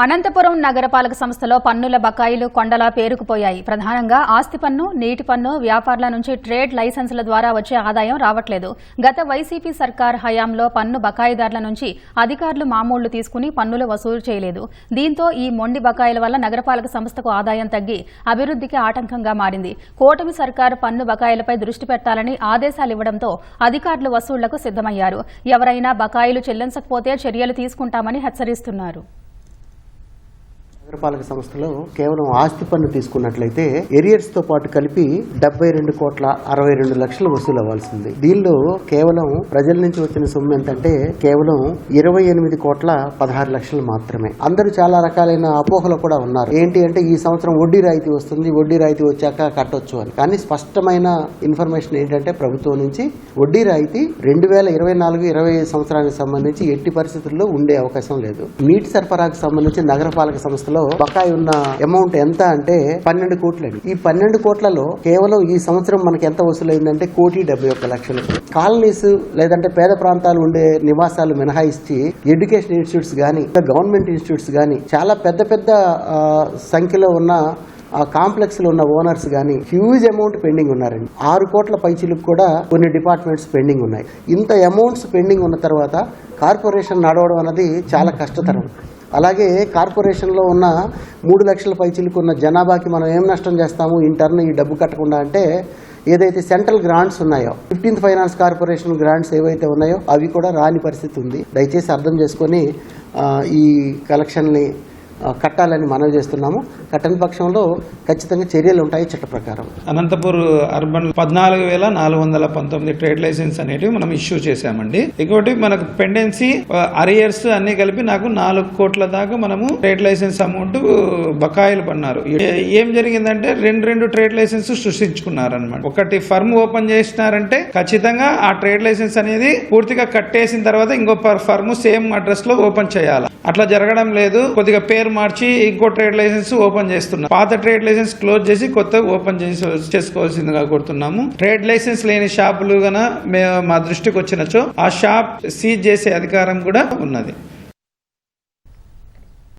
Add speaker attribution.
Speaker 1: అనంతపురం నగరపాలక సంస్థలో పన్నుల బకాయిలు కొండలా పేరుకుపోయాయి. ప్రధానంగా ఆస్తి పన్ను నీటి పన్ను వ్యాపారుల నుంచి ట్రేడ్ లైసెన్సుల ద్వారా వచ్చే ఆదాయం రావట్లేదు. గత వైసీపీ సర్కార్ హయాంలో పన్ను బకాయిదారుల నుంచి అధికారులు మామూళ్ళు తీసుకుని పన్నులు వసూలు చేయలేదు. దీంతో ఈ మొండి బకాయిల వల్ల నగరపాలక సంస్థకు ఆదాయం తగ్గి అభివృద్ధికి ఆటంకంగా మారింది. కూటమి సర్కారు పన్ను బకాయిలపై దృష్టి పెట్టాలని ఆదేశాలివ్వడంతో అధికారులు వసూళ్ళకు సిద్దమయ్యారు ఎవరైనా బకాయిలు చెల్లించకపోతే చర్యలు తీసుకుంటామని హెచ్చరిస్తున్నారు.
Speaker 2: నగరపాలక సంస్థలో కేవలం ఆస్తి పన్ను తీసుకున్నట్లయితే ఎరియర్స్తో పాటు కలిపి డెబ్బై రెండు కోట్ల అరవై రెండు లక్షలు వసూలు అవ్వాల్సింది దీనిలో కేవలం ప్రజల నుంచి వచ్చిన సొమ్ము ఎంతంటే కేవలం ఇరవై ఎనిమిది కోట్ల పదహారు లక్షలు మాత్రమే. అందరూ చాలా రకాలైన అపోహలు కూడా ఉన్నారు. ఏంటి అంటే ఈ సంవత్సరం వడ్డీ రాయితీ వస్తుంది వడ్డీ రాయితీ వచ్చాక కట్టొచ్చు అని. కానీ స్పష్టమైన ఇన్ఫర్మేషన్ ఏంటంటే ప్రభుత్వం నుంచి వడ్డీ రాయితీ రెండు వేల ఇరవై నాలుగు ఇరవై ఐదు సంవత్సరానికి సంబంధించి ఎట్టి పరిస్థితుల్లో ఉండే అవకాశం లేదు. నీటి సరఫరాకు సంబంధించి నగరపాలక సంస్థలు బకాయి ఉన్న అమౌంట్ ఎంత అంటే పన్నెండు కోట్లండి. ఈ పన్నెండు కోట్లలో కేవలం ఈ సంవత్సరం మనకి ఎంత వసూలైందంటే కోటి డెబ్బై ఒక్క లక్షలు. కాలనీస్ లేదంటే పేద ప్రాంతాలు ఉండే నివాసాలు మినహాయిస్తే ఎడ్యుకేషన్ ఇన్స్టిట్యూట్స్ కానీ గవర్నమెంట్ ఇన్స్టిట్యూట్స్ కానీ చాలా పెద్ద పెద్ద సంఖ్యలో ఉన్న ఆ కాంప్లెక్స్లో ఉన్న ఓనర్స్ కానీ హ్యూజ్ అమౌంట్ పెండింగ్ ఉన్నారండి. ఆరు కోట్ల పైచీలకు కూడా కొన్ని డిపార్ట్మెంట్స్ పెండింగ్ ఉన్నాయి. ఇంత అమౌంట్స్ పెండింగ్ ఉన్న తర్వాత కార్పొరేషన్ నడవడం అనేది చాలా కష్టతరం. అలాగే కార్పొరేషన్లో ఉన్న మూడు లక్షల పైచిలకు ఉన్న జనాభాకి మనం ఏం నష్టం చేస్తాము? ఇంటర్న్ ఈ డబ్బు కట్టకుండా అంటే ఏదైతే సెంట్రల్ గ్రాంట్స్ ఉన్నాయో ఫిఫ్టీన్త్ ఫైనాన్స్ కార్పొరేషన్ గ్రాంట్స్ ఏవైతే ఉన్నాయో అవి కూడా రాని పరిస్థితి ఉంది. దయచేసి అర్థం చేసుకొని ఈ కలెక్షన్ని కట్టాలని మనవి చేస్తున్నాము. కట్టని పక్షంలో ఖచ్చితంగా చర్యలు ఉంటాయి చట్ట ప్రకారం.
Speaker 3: అనంతపూర్ అర్బన్ పద్నాలుగు వేల నాలుగు వందల పంతొమ్మిది ట్రేడ్ లైసెన్స్ అనేటివి మనం ఇష్యూ చేశామండి. ఇంకోటి మనకు పెండెన్సీ అరియర్స్ అన్ని కలిపి నాకు నాలుగు కోట్ల దాకా మనము ట్రేడ్ లైసెన్స్ అమౌంట్ బకాయిలు పడినారు ఏం జరిగిందంటే రెండు రెండు ట్రేడ్ లైసెన్స్ సృష్టించుకున్నారనమాట ఒకటి ఫర్మ్ ఓపెన్ చేసినారంటే ఖచ్చితంగా ఆ ట్రేడ్ లైసెన్స్ అనేది పూర్తిగా కట్టేసిన తర్వాత ఇంకో ఫర్మ్ సేమ్ అడ్రస్లో ఓపెన్ చేయాలి. అట్లా జరగడం లేదు. కొద్దిగా పేరు మార్చి ఇంకో ట్రేడ్ లైసెన్స్ ఓపెన్ చేస్తున్నాం. పాత ట్రేడ్ లైసెన్స్ క్లోజ్ చేసి కొత్త ఓపెన్ చేసి చేసుకోవాల్సిందిగా కోరుతున్నాము. ట్రేడ్ లైసెన్స్ లేని షాపులు గన మా దృష్టికి వచ్చినచో ఆ షాప్ సీజ్ చేసే అధికారం కూడా ఉన్నది.